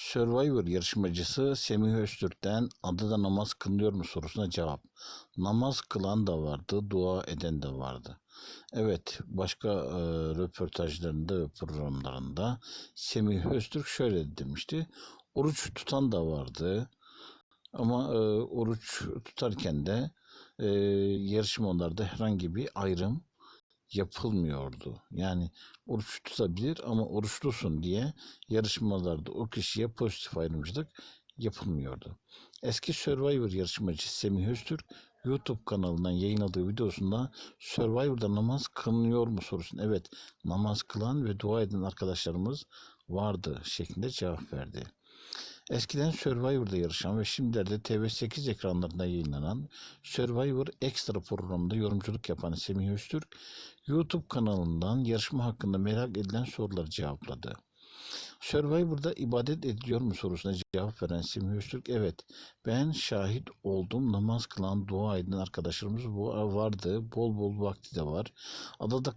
Survivor yarışmacısı Semih Öztürk'ten adada namaz kılınıyor mu sorusuna cevap. Namaz kılan da vardı, dua eden de vardı. Evet, başka e, röportajlarında ve programlarında Semih Öztürk şöyle demişti. Oruç tutan da vardı. Ama e, oruç tutarken de e, yarışmalarda herhangi bir ayrım yapılmıyordu. Yani oruç tutabilir ama oruçlusun diye yarışmalarda o kişiye pozitif ayrımcılık yapılmıyordu. Eski Survivor yarışmacısı Semih Öztürk YouTube kanalından yayınladığı videosunda Survivor'da namaz kılınıyor mu sorusuna evet namaz kılan ve dua eden arkadaşlarımız vardı şeklinde cevap verdi. Eskiden Survivor'da yarışan ve şimdilerde TV8 ekranlarında yayınlanan Survivor Extra programında yorumculuk yapan Semih Öztürk, YouTube kanalından yarışma hakkında merak edilen soruları cevapladı. Survivor'da ibadet ediliyor mu sorusuna cevap veren Semih Öztürk, evet ben şahit oldum namaz kılan dua eden arkadaşlarımız vardı bol bol vakti de var. Adada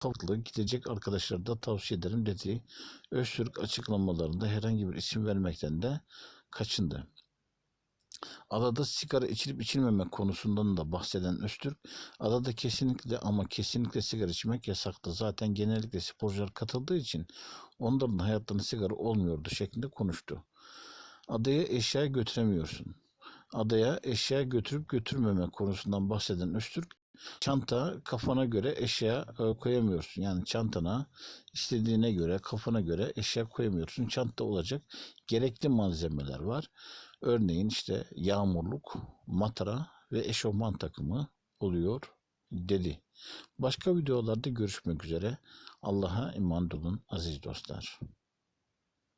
Kavaklı gidecek arkadaşlara da tavsiye ederim dedi. Öztürk açıklamalarında herhangi bir isim vermekten de kaçındı. Adada sigara içilip içilmemek konusundan da bahseden Öztürk, adada kesinlikle ama kesinlikle sigara içmek yasaktı. Zaten genellikle sporcular katıldığı için onların hayatlarında sigara olmuyordu şeklinde konuştu. Adaya eşya götüremiyorsun. Adaya eşya götürüp götürmemek konusundan bahseden Öztürk, çanta kafana göre eşya e, koyamıyorsun. Yani çantana istediğine göre kafana göre eşya koyamıyorsun. Çanta olacak gerekli malzemeler var. Örneğin işte yağmurluk, matara ve eşofman takımı oluyor dedi. Başka videolarda görüşmek üzere. Allah'a emanet olun aziz dostlar.